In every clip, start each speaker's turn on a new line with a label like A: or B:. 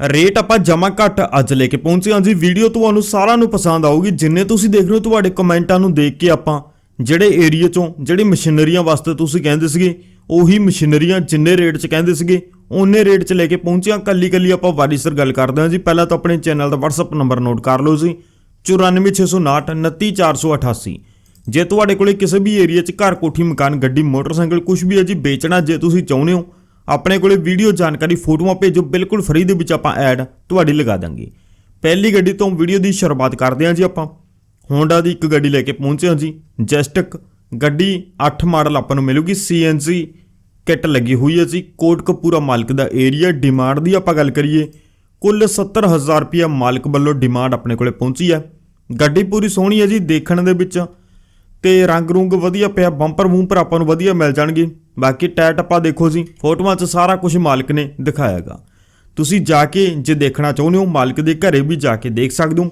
A: Rate ਆਪਾਂ ਜਮਾ ਘੱਟ ਅੱਜ ਲੈ ਕੇ ਪਹੁੰਚੇ ਹਾਂ ਜੀ। ਵੀਡੀਓ ਤੁਹਾਨੂੰ ਸਾਰਿਆਂ ਨੂੰ ਪਸੰਦ ਆਊਗੀ। ਜਿੰਨੇ ਤੁਸੀਂ ਦੇਖ ਰਹੇ ਹੋ ਤੁਹਾਡੇ ਕਮੈਂਟਾਂ ਨੂੰ ਦੇਖ ਕੇ ਆਪਾਂ ਜਿਹੜੇ ਏਰੀਆ ਚੋਂ, ਜਿਹੜੀ ਮਸ਼ੀਨਰੀਆਂ ਵਾਸਤੇ ਤੁਸੀਂ ਕਹਿੰਦੇ ਸੀਗੇ, ਉਹੀ ਮਸ਼ੀਨਰੀਆਂ ਜਿੰਨੇ ਰੇਟ 'ਚ ਕਹਿੰਦੇ ਸੀਗੇ, ਉਹਨੇ ਰੇਟ 'ਚ ਲੈ ਕੇ ਪਹੁੰਚੇ ਹਾਂ। ਕੱਲੀ ਕੱਲੀ ਆਪਾਂ ਵਾਰੀਸਰ ਗੱਲ ਕਰਦੇ ਹਾਂ ਜੀ। ਪਹਿਲਾਂ ਤਾਂ ਆਪਣੇ ਚੈਨਲ ਦਾ WhatsApp ਨੰਬਰ ਨੋਟ ਕਰ ਲਓ ਜੀ। 94659 29488 ਜੇ ਤੁਹਾਡੇ ਕੋਲੇ ਕਿਸੇ ਵੀ ਏਰੀਆ 'ਚ ਘਰ ਕੋਠੀ, ਮਕਾਨ, ਗੱਡੀ, ਮੋਟਰਸਾਈਕਲ ਕੁਝ ਵੀ ਹੈ ਜੀ, ਵੇਚਣਾ ਜੇ ਤੁਸੀਂ ਚਾਹੁੰਦੇ ਹੋ ਆਪਣੇ ਕੋਲੇ ਵੀਡੀਓ ਜਾਣਕਾਰੀ ਫੋਟੋਆਂ ਭੇਜੋ, ਬਿਲਕੁਲ ਫ੍ਰੀ ਦੇ ਵਿੱਚ ਆਪਾਂ ਐਡ ਤੁਹਾਡੀ ਲਗਾ ਦਾਂਗੇ। ਪਹਿਲੀ ਗੱਡੀ ਤੋਂ ਵੀਡੀਓ ਦੀ ਸ਼ੁਰੂਆਤ ਕਰਦੇ ਹਾਂ ਜੀ ਆਪਾਂ। ਹੋਂਡਾ ਦੀ ਇੱਕ ਗੱਡੀ ਲੈ ਕੇ ਪਹੁੰਚੇ ਹਾਂ ਜੀ। ਜੈਸਟਕ ਗੱਡੀ 8 ਮਾਡਲ ਆਪਾਂ ਨੂੰ ਮਿਲੂਗੀ CNC ਕਿੱਟ ਲੱਗੀ ਹੋਈ ਹੈ ਜੀ। ਕੋਟਕਪੂਰਾ ਮਾਲਕ ਦਾ ਏਰੀਆ ਡਿਮਾਂਡ ਦੀ ਆਪਾਂ ਗੱਲ ਕਰੀਏ, ਕੁੱਲ 70000 ਰੁਪਇਆ ਮਾਲਕ ਵੱਲੋਂ ਡਿਮਾਂਡ ਆਪਣੇ ਕੋਲੇ ਪਹੁੰਚੀ ਹੈ। ਗੱਡੀ ਪੂਰੀ ਸੋਹਣੀ ਹੈ ਜੀ, ਦੇਖਣ ਦੇ ਵਿੱਚ ਤੇ ਰੰਗ ਰੁੰਗ ਵਧੀਆ ਪਿਆ ਬੰਪਰ ਵੂੰਪਰ ਆਪਾਂ ਨੂੰ ਵਧੀਆ ਮਿਲ ਜਾਣਗੇ। ਬਾਕੀ ਟਾਇਰ ਟੱਪਾ ਦੇਖੋ ਜੀ, ਫੋਟੋਆਂ 'ਚ ਸਾਰਾ ਕੁਝ ਮਾਲਕ ਨੇ ਦਿਖਾਇਆਗਾ। ਤੁਸੀਂ ਜਾ ਕੇ ਜੇ ਦੇਖਣਾ ਚਾਹੁੰਦੇ ਹੋ, ਮਾਲਕ ਦੇ ਘਰੇ ਵੀ ਜਾ ਕੇ ਦੇਖ ਸਕਦੇ ਹੋ,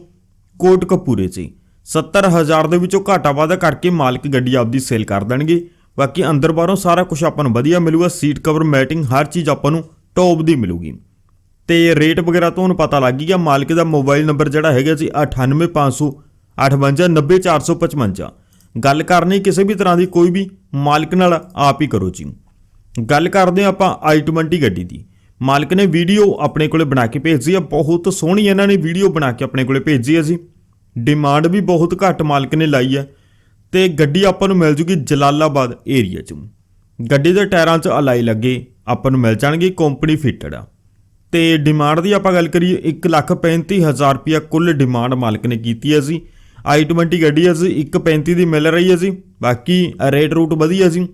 A: ਕੋਟ ਕਪੂਰੇ 'ਚ ਹੀ। 70000 ਦੇ ਵਿੱਚੋਂ ਘਾਟਾ ਵਾਧਾ ਕਰਕੇ ਮਾਲਕ ਗੱਡੀ ਆਪਦੀ ਸੇਲ ਕਰ ਦੇਣਗੇ। ਬਾਕੀ ਅੰਦਰ ਬਾਹਰੋਂ ਸਾਰਾ ਕੁਝ ਆਪਾਂ ਨੂੰ ਵਧੀਆ ਮਿਲੂਗਾ, ਸੀਟ ਕਵਰ, ਮੈਟਿੰਗ, ਹਰ ਚੀਜ਼ ਆਪਾਂ ਨੂੰ ਟੌਪ ਦੀ ਮਿਲੂਗੀ। ਤੇ ਰੇਟ ਵਗੈਰਾ ਤੁਹਾਨੂੰ ਪਤਾ ਲੱਗ ਗਿਆ, ਮਾਲਕ ਦਾ ਮੋਬਾਈਲ ਨੰਬਰ ਜਿਹੜਾ ਹੈਗਾ ਜੀ 98500 58455 ਗੱਲ ਕਰਨੀ ਕਿਸੇ ਵੀ ਤਰ੍ਹਾਂ ਦੀ ਕੋਈ ਵੀ ਮਾਲਕ ਨਾਲ ਆਪ ਹੀ ਕਰੋ ਜੀ। ਗੱਲ ਕਰਦੇ ਹਾਂ ਆਪਾਂ i20 ਗੱਡੀ ਦੀ। ਮਾਲਕ ਨੇ ਵੀਡੀਓ ਆਪਣੇ ਕੋਲੇ ਬਣਾ ਕੇ ਭੇਜੀ ਆ, ਬਹੁਤ ਸੋਹਣੀ ਇਹਨਾਂ ਨੇ ਵੀਡੀਓ ਬਣਾ ਕੇ ਆਪਣੇ ਕੋਲੇ ਭੇਜੀ ਹੈ ਜੀ। ਡਿਮਾਂਡ ਵੀ ਬਹੁਤ ਘੱਟ ਮਾਲਕ ਨੇ ਲਾਈ ਹੈ ਤੇ ਗੱਡੀ ਆਪਾਂ ਨੂੰ ਮਿਲ ਜੂਗੀ ਜਲਾਲਾਬਾਦ ਏਰੀਆ 'ਚ। ਗੱਡੀ ਦੇ ਟਾਇਰਾਂ 'ਚ ਅਲਾਈ ਲੱਗੇ, ਆਪਾਂ ਨੂੰ ਮਿਲ ਜਾਣਗੇ, ਕੰਪਨੀ ਫਿਟਡ ਆ। ਤੇ ਡਿਮਾਂਡ ਦੀ ਆਪਾਂ ਗੱਲ ਕਰੀਏ 135000 ਰੁਪਿਆ ਕੁੱਲ ਡਿਮਾਂਡ ਮਾਲਕ ਨੇ ਕੀਤੀ ਹੈ ਜੀ। I20 ਗੱਡੀ ਹੈ ਜੀ 135 ਦੀ ਮਿਲ ਰਹੀ ਹੈ ਜੀ ਬਾਕੀ ਰੇਟ ਰੂਟ ਵਧੀਆ ਜੀ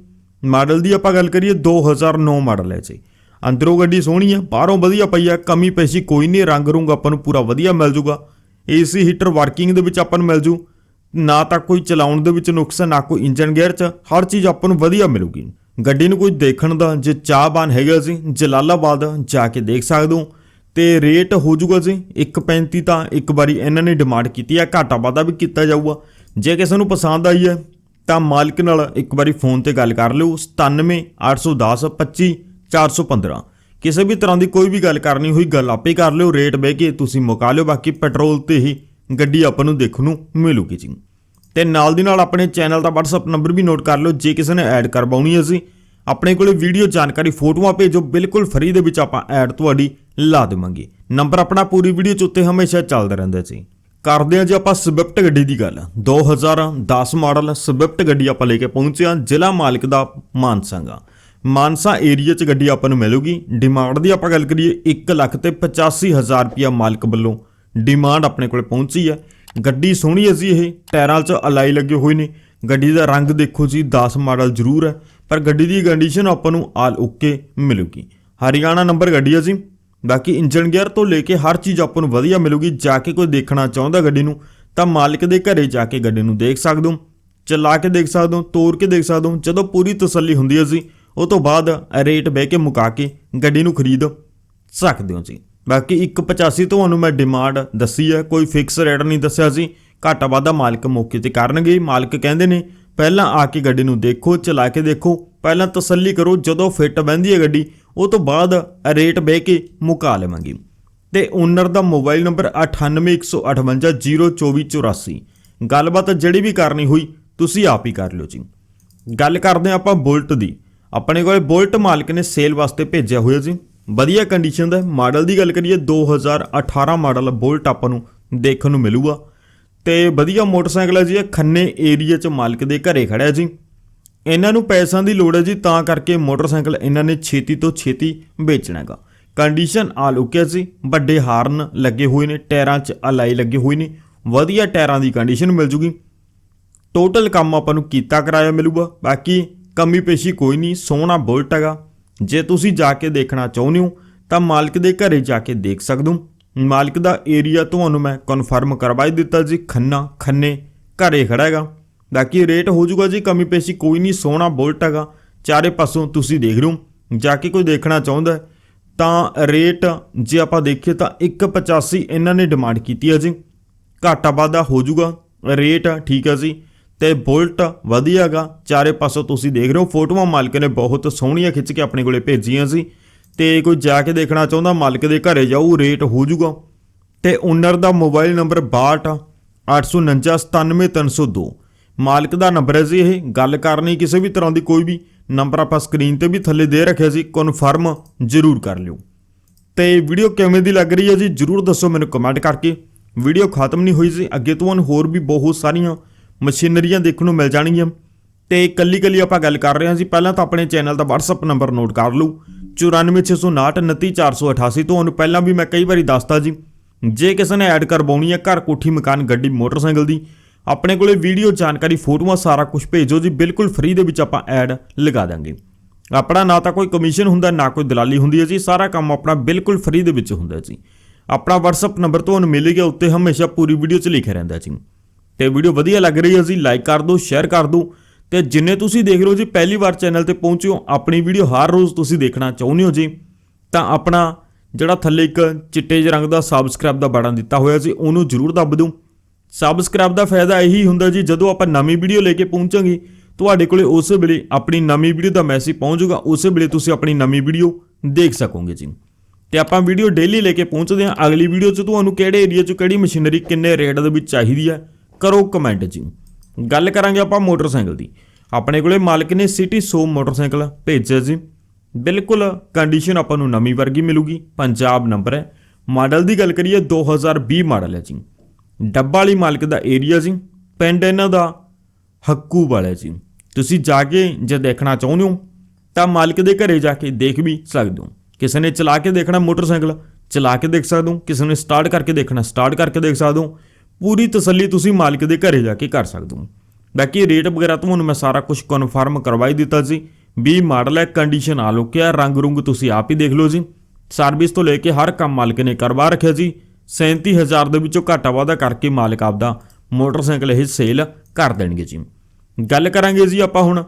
A: ਮਾਡਲ ਦੀ ਆਪਾਂ ਗੱਲ ਕਰੀਏ 2009 ਮਾਡਲ ਹੈ ਜੀ। ਅੰਦਰੋਂ ਗੱਡੀ ਸੋਹਣੀ ਹੈ ਬਾਹਰੋਂ ਵਧੀਆ ਪਈ ਹੈ ਕਮੀ ਪੈਸ਼ੀ ਕੋਈ ਨਹੀਂ, ਰੰਗ ਰੁੰਗ ਆਪਾਂ ਨੂੰ ਪੂਰਾ ਵਧੀਆ ਮਿਲ ਜੂਗਾ। ਏਸੀ ਹੀਟਰ ਵਰਕਿੰਗ ਦੇ ਵਿੱਚ ਆਪਾਂ ਨੂੰ ਮਿਲ ਜੂ। ਨਾ ਤਾਂ ਕੋਈ ਚਲਾਉਣ ਦੇ ਵਿੱਚ ਨੁਕਸ, ਨਾ ਕੋਈ ਇੰਜਨ ਗੇਅਰ 'ਚ, ਹਰ ਚੀਜ਼ ਆਪਾਂ ਨੂੰ ਵਧੀਆ ਮਿਲੂਗੀ। ਗੱਡੀ ਨੂੰ ਕੋਈ ਦੇਖਣ ਦਾ ਜੇ ਚਾਹਬਾਨ ਹੈਗਾ ਸੀ ਜਲਾਲਾਬਾਦ ਜਾ ਕੇ ਦੇਖ ਸਕਦੇ ਹੋ। ਤੇ ਰੇਟ ਹੋ ਜਾਊਗਾ ਜੀ 1.35 ਤਾਂ ਇੱਕ ਵਾਰੀ ਇਹਨਾਂ ਨੇ ਡਿਮਾਂਡ ਕੀਤੀ ਹੈ, ਘਾਟਾ ਵਾਧਾ ਵੀ ਕੀਤਾ ਜਾਊਗਾ। ਜੇ ਕਿਸੇ ਨੂੰ ਪਸੰਦ ਆਈ ਹੈ, ਤਾਂ ਮਾਲਕ ਨਾਲ ਇੱਕ ਵਾਰੀ ਫੋਨ ਤੇ ਗੱਲ ਕਰ ਲਿਓ 97 810 25 415 ਕਿਸੇ ਵੀ ਤਰ੍ਹਾਂ ਦੀ ਕੋਈ ਵੀ ਗੱਲ ਕਰਨੀ ਹੋਈ, ਗੱਲ ਆਪੇ ਕਰ ਲਿਓ ਰੇਟ ਬਹਿ ਕੇ ਤੁਸੀਂ ਮੁਕਾ ਲਿਓ, ਬਾਕੀ ਪੈਟਰੋਲ ਤੇ ਹੀ ਗੱਡੀ ਆਪਾਂ ਨੂੰ ਦੇਖਣ ਨੂੰ ਮਿਲੂਗੀ ਜੀ। ਤੇ ਨਾਲ ਦੀ ਨਾਲ ਆਪਣੇ ਚੈਨਲ ਦਾ WhatsApp ਨੰਬਰ ਵੀ ਨੋਟ ਕਰ ਲਿਓ, ਜੇ ਕਿਸੇ ਨੇ ਐਡ ਕਰਵਾਉਣੀ ਹੈ ਜੀ, ਆਪਣੇ ਕੋਲੇ ਵੀਡੀਓ ਜਾਣਕਾਰੀ, ਫੋਟੋਆਂ ਭੇਜੋ, ਬਿਲਕੁਲ ਫਰੀ ਦੇ ਵਿੱਚ ਆਪਾਂ ਐਡ ਤੁਹਾਡੀ ਲਾ ਦੇਵਾਂਗੇ। ਨੰਬਰ ਆਪਣਾ ਪੂਰੀ ਵੀਡੀਓ ਚ ਉੱਤੇ ਹਮੇਸ਼ਾ ਚੱਲਦਾ ਰਹਿੰਦਾ ਜੀ ਕਰਦੇ ਹਾਂ ਜੀ ਆਪਾਂ ਸਵਿਫਟ ਗੱਡੀ ਦੀ ਗੱਲ। 2010 ਮਾਡਲ ਸਵਿਫਟ ਗੱਡੀ ਆਪਾਂ ਲੈ ਕੇ ਪਹੁੰਚੇ ਹਾਂ ਜ਼ਿਲ੍ਹਾ ਮਾਲਕ ਦਾ ਮਾਨਸਾਗਾ ਮਾਨਸਾ ਏਰੀਆ 'ਚ ਗੱਡੀ ਆਪਾਂ ਨੂੰ ਮਿਲੂਗੀ। ਡਿਮਾਂਡ ਦੀ ਆਪਾਂ ਗੱਲ ਕਰੀਏ 1 ਲੱਖ ਤੇ 85000 ਰੁਪਿਆ ਮਾਲਕ ਵੱਲੋਂ ਡਿਮਾਂਡ ਆਪਣੇ ਕੋਲ ਪਹੁੰਚੀ ਹੈ। ਗੱਡੀ ਸੋਹਣੀ ਹੈ ਜੀ ਇਹ, ਟਾਇਰਾਂ 'ਚ ਅਲਾਈ ਲੱਗੇ ਹੋਏ ਨੇ। ਗੱਡੀ ਦਾ ਰੰਗ ਦੇਖੋ ਜੀ 10 ਮਾਡਲ ਜ਼ਰੂਰ ਹੈ। ਪਰ ਗੱਡੀ ਦੀ ਕੰਡੀਸ਼ਨ ਆਪਾਂ ਨੂੰ ਆਲ ਓਕੇ ਮਿਲੂਗੀ। ਹਰਿਆਣਾ ਨੰਬਰ ਗੱਡੀ ਹੈ ਜੀ। ਬਾਕੀ ਇੰਜਨ ਗੇਅਰ ਤੋਂ ਲੈ ਕੇ ਹਰ ਚੀਜ਼ ਆਪਾਂ ਨੂੰ ਵਧੀਆ ਮਿਲੂਗੀ। ਜਾ ਕੇ ਕੋਈ ਦੇਖਣਾ ਚਾਹੁੰਦਾ ਗੱਡੀ ਨੂੰ, ਤਾਂ ਮਾਲਕ ਦੇ ਘਰੇ ਜਾ ਕੇ ਗੱਡੀ ਨੂੰ ਦੇਖ ਸਕਦੇ ਹੋ। ਚਲਾ ਕੇ ਦੇਖ ਸਕਦੇ ਹੋ ਤੋੜ ਕੇ ਦੇਖ ਸਕਦੇ ਹੋ। ਜਦੋਂ ਪੂਰੀ ਤਸੱਲੀ ਹੁੰਦੀ ਹੈ ਜੀ, ਉਹ ਤੋਂ ਬਾਅਦ ਰੇਟ ਬਹਿ ਕੇ ਮੁਕਾ ਕੇ ਗੱਡੀ ਨੂੰ ਖਰੀਦ ਸਕਦੇ ਹੋ ਜੀ। ਬਾਕੀ 185 ਤੁਹਾਨੂੰ ਮੈਂ ਡਿਮਾਂਡ ਦੱਸੀ ਹੈ, ਕੋਈ ਫਿਕਸ ਰੇਟ ਨਹੀਂ ਦੱਸਿਆ ਸੀ ਘਾਟਾ ਵਾਧਾ ਮਾਲਕ ਮੌਕੇ ਤੇ ਕਰਨਗੇ। ਮਾਲਕ ਕਹਿੰਦੇ ਨੇ, ਪਹਿਲਾਂ ਆ ਕੇ ਗੱਡੀ ਨੂੰ ਦੇਖੋ, ਚਲਾ ਕੇ ਦੇਖੋ। ਪਹਿਲਾਂ ਤਸੱਲੀ ਕਰੋ, ਜਦੋਂ ਫਿੱਟ ਬਹਿੰਦੀ ਹੈ ਗੱਡੀ ਉਹ ਤੋਂ ਬਾਅਦ ਰੇਟ ਬਹਿ ਕੇ ਮੁਕਾ ਲਵਾਂਗੇ। ਤੇ ਓਨਰ ਦਾ ਮੋਬਾਈਲ ਨੰਬਰ 9815502484 ਗੱਲਬਾਤ ਜਿਹੜੀ ਵੀ ਕਰਨੀ ਹੋਈ, ਤੁਸੀਂ ਆਪ ਹੀ ਕਰ ਲਿਓ ਜੀ। ਗੱਲ ਕਰਦੇ ਹਾਂ ਆਪਾਂ ਬੁਲਟ ਦੀ। ਆਪਣੇ ਕੋਲੇ ਬੁਲਟ ਮਾਲਕ ਨੇ ਸੇਲ ਵਾਸਤੇ ਭੇਜਿਆ ਹੋਇਆ ਜੀ। ਵਧੀਆ ਕੰਡੀਸ਼ਨ ਦਾ ਮਾਡਲ ਦੀ ਗੱਲ ਕਰੀਏ 2018 ਮਾਡਲ ਬੁਲਟ ਆਪਾਂ ਨੂੰ ਦੇਖਣ ਨੂੰ ਮਿਲੂਗਾ। ਤੇ ਵਧੀਆ ਮੋਟਰਸਾਈਕਲ ਹੈ ਜੀ, ਇਹ ਖੰਨੇ ਏਰੀਆ 'ਚ ਮਾਲਕ ਦੇ ਘਰੇ ਖੜਿਆ ਜੀ। ਇਹਨਾਂ ਨੂੰ ਪੈਸਿਆਂ ਦੀ ਲੋੜ ਹੈ ਜੀ, ਤਾਂ ਕਰਕੇ ਮੋਟਰਸਾਈਕਲ ਇਹਨਾਂ ਨੇ ਛੇਤੀ ਤੋਂ ਛੇਤੀ ਵੇਚਣਾ ਹੈਗਾ। ਕੰਡੀਸ਼ਨ ਆਲ ਓਕੇ ਸੀ, ਵੱਡੇ ਹਾਰਨ ਲੱਗੇ ਹੋਏ ਨੇ, ਟਾਇਰਾਂ 'ਚ ਅਲਾਈ ਲੱਗੇ ਹੋਏ ਨੇ, ਵਧੀਆ ਟਾਇਰਾਂ ਦੀ ਕੰਡੀਸ਼ਨ ਮਿਲ ਜੂਗੀ। ਟੋਟਲ ਕੰਮ ਆਪਾਂ ਨੂੰ ਕੀਤਾ ਕਰਾਇਆ ਮਿਲੂਗਾ, ਬਾਕੀ ਕਮੀ ਪੇਸ਼ੀ ਕੋਈ ਨਹੀਂ, ਸੋਹਣਾ ਬੁਲਟ ਹੈਗਾ। ਜੇ ਤੁਸੀਂ ਜਾ ਕੇ ਦੇਖਣਾ ਚਾਹੁੰਦੇ ਹੋ, ਤਾਂ ਮਾਲਕ ਦੇ ਘਰੇ ਜਾ ਕੇ ਦੇਖ ਸਕਦੇ ਹੋ। ਮਾਲਕ ਦਾ ਏਰੀਆ ਤੁਹਾਨੂੰ ਮੈਂ ਕਨਫਰਮ ਕਰਵਾ ਹੀ ਦਿੱਤਾ ਜੀ, ਖੰਨਾ ਖੰਨੇ ਘਰੇ ਖੜਾ ਹੈਗਾ। ਬਾਕੀ ਰੇਟ ਹੋ ਜਾਊਗਾ ਜੀ, ਕਮੀ ਪੇਸ਼ੀ ਕੋਈ ਨਹੀਂ, ਸੋਹਣਾ ਬੁਲਟ ਹੈਗਾ। ਚਾਰੇ ਪਾਸੋਂ ਤੁਸੀਂ ਦੇਖ ਰਹੇ ਹੋ, ਜਾ ਕੇ ਕੋਈ ਦੇਖਣਾ ਚਾਹੁੰਦਾ ਤਾਂ ਰੇਟ ਜੇ ਆਪਾਂ ਦੇਖੀਏ ਤਾਂ 185 ਇਹਨਾਂ ਨੇ ਡਿਮਾਂਡ ਕੀਤੀ ਹੈ ਜੀ। ਘਾਟਾ ਵਾਧਾ ਹੋ ਜਾਊਗਾ ਰੇਟ ਠੀਕ ਹੈ ਜੀ, ਤੇ ਬੁਲਟ ਵਧੀਆਗਾ ਚਾਰੇ ਪਾਸੋਂ ਤੁਸੀਂ ਦੇਖ ਰਹੇ ਹੋ, ਫੋਟੋਆਂ ਮਾਲਕ ਨੇ ਬਹੁਤ ਸੋਹਣੀਆਂ ਖਿੱਚ ਕੇ ਆਪਣੇ ਕੋਲੇ ਭੇਜੀਆਂ ਸੀ ਤੇ ਕੋਈ ਜਾ ਕੇ ਦੇਖਣਾ ਚਾਹੁੰਦਾ, ਮਾਲਕ ਦੇ ਘਰੇ ਜਾਊ, ਰੇਟ ਹੋ ਜਾਊਗਾ ਤੇ ਓਨਰ ਦਾ ਮੋਬਾਈਲ ਨੰਬਰ 62 849 97302 ਮਾਲਕ ਦਾ ਨੰਬਰ ਹੈ ਜੀ ਇਹ। ਗੱਲ ਕਰਨੀ ਕਿਸੇ ਵੀ ਤਰ੍ਹਾਂ ਦੀ ਕੋਈ ਵੀ। ਨੰਬਰ ਆਪਾਂ ਸਕਰੀਨ ਤੇ ਵੀ ਥੱਲੇ ਦੇ ਰੱਖਿਆ ਸੀ। ਕਨਫਰਮ ਜ਼ਰੂਰ ਕਰ ਲਿਓ। ਤੇ ਵੀਡੀਓ ਕਿਵੇਂ ਦੀ ਲੱਗ ਰਹੀ ਹੈ ਜੀ, ਜਰੂਰ ਦੱਸੋ ਮੈਨੂੰ ਕਮੈਂਟ ਕਰਕੇ। ਵੀਡੀਓ ਖਤਮ ਨਹੀਂ ਹੋਈ ਸੀ ਅੱਗੇ ਤੋਂ ਹੋਰ ਵੀ ਬਹੁਤ ਸਾਰੀਆਂ ਮਸ਼ੀਨਰੀਆਂ ਦੇਖਣ ਨੂੰ ਮਿਲ ਜਾਣਗੀਆਂ। ਤੇ ਕੱਲੀ ਕੱਲੀ ਆਪਾਂ ਗੱਲ ਕਰ ਰਹੇ ਹਾਂ ਜੀ। ਪਹਿਲਾਂ ਤਾਂ ਆਪਣੇ ਚੈਨਲ ਦਾ WhatsApp ਨੰਬਰ ਨੋਟ ਕਰ ਲਓ। 9469299488 ਤੁਹਾਨੂੰ ਪਹਿਲਾਂ ਵੀ ਮੈਂ ਕਈ ਵਾਰੀ ਦੱਸਤਾ ਜੀ। ਜੇ ਕਿਸੇ ਨੇ ਐਡ ਕਰਵਾਉਣੀ ਹੈ, ਘਰ ਕੋਠੀ ਮਕਾਨ, ਗੱਡੀ, ਮੋਟਰਸਾਈਕਲ ਦੀ ਆਪਣੇ ਕੋਲੇ ਵੀਡੀਓ, ਜਾਣਕਾਰੀ, ਫੋਟੋਆਂ, ਸਾਰਾ ਕੁਝ ਭੇਜੋ ਜੀ। ਬਿਲਕੁਲ ਫ੍ਰੀ ਦੇ ਵਿੱਚ ਆਪਾਂ ਐਡ ਲਗਾ ਦਾਂਗੇ। ਆਪਣਾ ਨਾ ਤਾਂ ਕੋਈ ਕਮਿਸ਼ਨ ਹੁੰਦਾ, ਨਾ ਕੋਈ ਦਲਾਲੀ ਹੁੰਦੀ ਹੈ ਜੀ। ਸਾਰਾ ਕੰਮ ਆਪਣਾ ਬਿਲਕੁਲ ਫ੍ਰੀ ਦੇ ਵਿੱਚ ਹੁੰਦਾ ਜੀ। ਆਪਣਾ WhatsApp ਨੰਬਰ ਤੁਹਾਨੂੰ ਮਿਲੇਗਾ ਉੱਤੇ ਹਮੇਸ਼ਾ ਪੂਰੀ ਵੀਡੀਓ 'ਚ ਲਿਖਿਆ ਰਹਿੰਦਾ ਜੀ। ਤੇ ਵੀਡੀਓ ਵਧੀਆ ਲੱਗ ਰਹੀ ਹੈ ਜੀ ਲਾਈਕ ਕਰ ਦਿਓ ਸ਼ੇਅਰ ਕਰ ਦਿਓ। ਤੇ ਜਿੰਨੇ ਤੁਸੀਂ ਦੇਖ ਰਹੇ ਹੋ ਜੀ, ਪਹਿਲੀ ਵਾਰ ਚੈਨਲ ਤੇ ਪਹੁੰਚੇ ਹੋ, ਆਪਣੀ ਵੀਡੀਓ ਹਰ ਰੋਜ਼ ਤੁਸੀਂ ਦੇਖਣਾ ਚਾਹੁੰਦੇ ਹੋ ਜੀ, ਤਾਂ ਆਪਣਾ ਜਿਹੜਾ ਥੱਲੇ ਇੱਕ ਚਿੱਟੇ ਜਿਹੇ ਰੰਗ ਦਾ ਸਬਸਕ੍ਰਾਈਬ ਦਾ ਬਟਨ ਦਿੱਤਾ ਹੋਇਆ ਸੀ ਉਹਨੂੰ ਜ਼ਰੂਰ ਦੱਬ ਦਿਓ। ਸਬਸਕ੍ਰਾਈਬ ਦਾ ਫਾਇਦਾ ਇਹੀ ਹੁੰਦਾ ਜੀ, ਜਦੋਂ ਆਪਾਂ ਨਵੀਂ ਵੀਡੀਓ ਲੈ ਕੇ ਪਹੁੰਚਾਂਗੇ, ਤੁਹਾਡੇ ਕੋਲੇ ਉਸੇ ਵੇਲੇ ਆਪਣੀ ਨਵੀਂ ਵੀਡੀਓ ਦਾ ਮੈਸੇਜ ਪਹੁੰਚੂਗਾ, ਉਸੇ ਵੇਲੇ ਤੁਸੀਂ ਆਪਣੀ ਨਵੀਂ ਵੀਡੀਓ ਦੇਖ ਸਕੋਗੇ ਜੀ। ਤੇ ਆਪਾਂ ਵੀਡੀਓ ਡੇਲੀ ਲੈ ਕੇ ਪਹੁੰਚਦੇ ਹਾਂ। ਅਗਲੀ ਵੀਡੀਓ 'ਚ ਤੁਹਾਨੂੰ ਕਿਹੜੇ ਏਰੀਆ 'ਚ ਕਿਹੜੀ ਮਸ਼ੀਨਰੀ ਕਿੰਨੇ ਰੇਟ ਦੇ ਵਿੱਚ ਚਾਹੀਦੀ ਹੈ, ਕਰੋ ਕਮੈਂਟ ਜੀ। ਗੱਲ ਕਰਾਂਗੇ ਆਪਾਂ ਮੋਟਰਸਾਈਕਲ ਦੀ। ਆਪਣੇ ਕੋਲੇ ਮਾਲਕ ਨੇ ਸਿਟੀ 100 ਮੋਟਰਸਾਈਕਲ ਭੇਜਿਆ ਜੀ। ਬਿਲਕੁਲ ਕੰਡੀਸ਼ਨ ਆਪਾਂ ਨੂੰ ਨਵੀਂ ਵਰਗੀ ਮਿਲੂਗੀ, ਪੰਜਾਬ ਨੰਬਰ ਹੈ। ਮਾਡਲ ਦੀ ਗੱਲ ਕਰੀਏ 2020 ਮਾਡਲ ਹੈ ਜੀ। ਡੱਬਾ ਵਾਲੀ ਮਾਲਕ ਦਾ ਏਰੀਆ ਜੀ ਪਿੰਡ ਇਹਨਾਂ ਦਾ ਹੱਕੂ ਵਾਲਾ ਜੀ ਤੁਸੀਂ ਜਾ ਕੇ ਜੇ ਦੇਖਣਾ ਚਾਹੁੰਦੇ ਹੋ, ਤਾਂ ਮਾਲਕ ਦੇ ਘਰੇ ਜਾ ਕੇ ਦੇਖ ਵੀ ਸਕਦੇ ਹੋ। ਕਿਸੇ ਨੇ ਚਲਾ ਕੇ ਦੇਖਣਾ ਮੋਟਰਸਾਈਕਲ, ਚਲਾ ਕੇ ਦੇਖ ਸਕਦੇ ਹੋ। ਕਿਸੇ ਨੇ ਸਟਾਰਟ ਕਰਕੇ ਦੇਖਣਾ ਸਟਾਰਟ ਕਰਕੇ ਦੇਖ ਸਕਦੇ ਹੋ। ਪੂਰੀ ਤਸੱਲੀ ਤੁਸੀਂ ਮਾਲਕ ਦੇ ਘਰੇ ਜਾ ਕੇ ਕਰ ਸਕਦੇ ਹੋ। ਬਾਕੀ ਰੇਟ ਵਗੈਰਾ ਤੁਹਾਨੂੰ ਮੈਂ ਸਾਰਾ ਕੁਝ ਕਨਫਰਮ ਕਰਵਾਈ ਦਿੱਤਾ ਸੀ। 20 ਮਾਡਲ ਹੈ ਕੰਡੀਸ਼ਨ ਆ ਲੁਕਿਆ, ਰੰਗ ਰੁੰਗ ਤੁਸੀਂ ਆਪ ਹੀ ਦੇਖ ਲਓ ਜੀ। ਸਰਵਿਸ ਤੋਂ ਲੈ ਕੇ ਹਰ ਕੰਮ ਮਾਲਕ ਨੇ ਕਰਵਾ ਰੱਖਿਆ ਜੀ 37000 ਦੇ ਵਿੱਚੋਂ ਘਾਟਾ ਵਾਧਾ ਕਰਕੇ ਮਾਲਕ ਆਪਦਾ ਮੋਟਰਸਾਈਕਲ ਇਹ ਸੇਲ ਕਰ ਦੇਣਗੇ ਜੀ। ਗੱਲ ਕਰਾਂਗੇ ਜੀ ਆਪਾਂ ਹੁਣ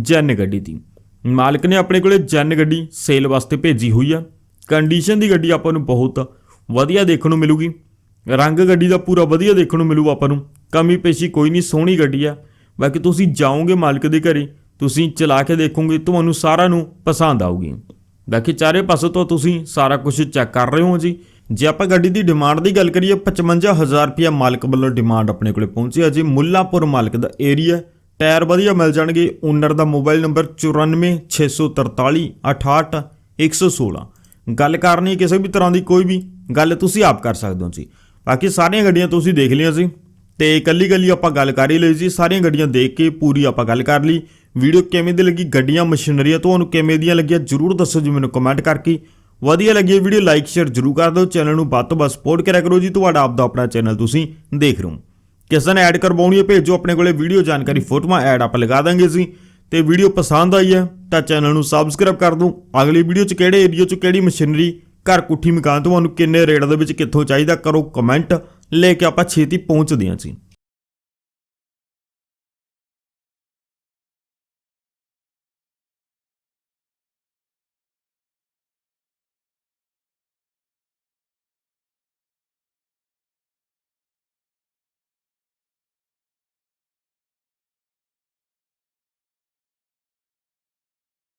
A: ਜੈਨ ਗੱਡੀ ਦੀ। ਮਾਲਕ ਨੇ ਆਪਣੇ ਕੋਲੇ ਜੈਨ ਗੱਡੀ ਸੇਲ ਵਾਸਤੇ ਭੇਜੀ ਹੋਈ ਆ। ਕੰਡੀਸ਼ਨ ਦੀ ਗੱਡੀ ਆਪਾਂ ਨੂੰ ਬਹੁਤ ਵਧੀਆ ਦੇਖਣ ਨੂੰ ਮਿਲੂਗੀ। ਰੰਗ ਗੱਡੀ ਦਾ ਪੂਰਾ ਵਧੀਆ ਦੇਖਣ ਨੂੰ ਮਿਲੂ ਆਪਾਂ ਨੂੰ। ਕਮੀ ਪੇਸ਼ੀ ਕੋਈ ਨਹੀਂ, ਸੋਹਣੀ ਗੱਡੀ ਆ। ਬਾਕੀ ਤੁਸੀਂ ਜਾਓਗੇ ਮਾਲਕ ਦੇ ਘਰੇ, ਤੁਸੀਂ ਚਲਾ ਕੇ ਦੇਖੋਗੇ, ਤੁਹਾਨੂੰ ਸਾਰਾ ਨੂੰ ਪਸੰਦ ਆਊਗੀ। ਬਾਕੀ ਚਾਰੇ ਪਾਸੇ ਤੋਂ ਤੁਸੀਂ ਸਾਰਾ ਕੁਝ ਚੈੱਕ ਕਰ ਰਹੇ ਹੋ ਜੀ। ਜੇ ਆਪਾਂ ਗੱਡੀ ਦੀ ਡਿਮਾਂਡ ਦੀ ਗੱਲ ਕਰੀਏ 55000 ਰੁਪਇਆ ਮਾਲਕ ਵੱਲੋਂ ਡਿਮਾਂਡ ਆਪਣੇ ਕੋਲੇ ਪਹੁੰਚੀ ਹੈ ਜੀ। ਮੁੱਲਾਪੁਰ ਮਾਲਕ ਦਾ ਏਰੀਆ ਟਾਇਰ ਵਧੀਆ ਮਿਲ ਜਾਣਗੇ। ਓਨਰ ਦਾ ਮੋਬਾਈਲ ਨੰਬਰ 946446 68116 ਗੱਲ ਕਰਨੀ ਕਿਸੇ ਵੀ ਤਰ੍ਹਾਂ ਦੀ ਕੋਈ ਵੀ, ਗੱਲ ਤੁਸੀਂ ਆਪ ਕਰ ਸਕਦੇ ਹੋ ਜੀ। ਬਾਕੀ ਸਾਰੀਆਂ ਗੱਡੀਆਂ ਤੁਸੀਂ ਦੇਖ ਲਈਆਂ ਸੀ ਤੇ ਕੱਲੀ ਕੱਲੀ ਆਪਾਂ ਗੱਲ ਕਰ ਹੀ ਲਈ ਜੀ। ਸਾਰੀਆਂ ਗੱਡੀਆਂ ਦੇਖ ਕੇ ਪੂਰੀ ਆਪਾਂ ਗੱਲ ਕਰ ਲਈ। ਵੀਡੀਓ ਕਿਵੇਂ ਦੀ ਲੱਗੀ, ਗੱਡੀਆਂ, ਮਸ਼ੀਨਰੀਆਂ, ਤੁਹਾਨੂੰ ਕਿਵੇਂ ਦੀਆਂ ਲੱਗੀਆਂ, ਜਰੂਰ ਦੱਸੋ ਜੀ ਮੈਨੂੰ ਕਮੈਂਟ ਕਰਕੇ। ਵਧੀਆ ਲੱਗੀ ਇਹ ਵੀਡੀਓ ਲਾਈਕ ਸ਼ੇਅਰ ਜਰੂਰ ਕਰ ਦਿਓ। ਚੈਨਲ ਨੂੰ ਵੱਧ ਤੋਂ ਵੱਧ ਸਪੋਰਟ ਕਰਿਆ ਕਰੋ ਜੀ। ਤੁਹਾਡਾ ਆਪਦਾ ਆਪਣਾ ਚੈਨਲ ਤੁਸੀਂ ਦੇਖ ਰਹੇ ਹੋ। ਕਿਸੇ ਨੇ ਐਡ ਕਰਵਾਉਣੀ ਹੈ, ਭੇਜੋ ਆਪਣੇ ਕੋਲੇ ਵੀਡੀਓ ਜਾਣਕਾਰੀ, ਫੋਟੋਆਂ ਐਡ ਆਪਾਂ ਲਗਾ ਦਾਂਗੇ ਜੀ। ਤੇ ਵੀਡੀਓ ਪਸੰਦ ਆਈ ਹੈ, ਤਾਂ ਚੈਨਲ ਨੂੰ ਸਬਸਕ੍ਰਾਈਬ ਕਰ ਦਿਓ। ਅਗਲੀ ਵੀਡੀਓ 'ਚ ਕਿਹੜੇ ਏਰੀਆ 'ਚ ਕਿਹੜੀ ਮਸ਼ੀਨਰੀ ਘਰ ਕੁੱਠੀ ਮਕਾਨ, ਤੁਹਾਨੂੰ ਕਿੰਨੇ ਰੇਟ ਦੇ ਵਿੱਚ ਕਿੱਥੋਂ ਚਾਹੀਦਾ, ਕਰੋ ਕਮੈਂਟ ਲੈ ਕੇ ਆਪਾਂ ਛੇਤੀ ਪਹੁੰਚਦੇ ਹਾਂ ਜੀ।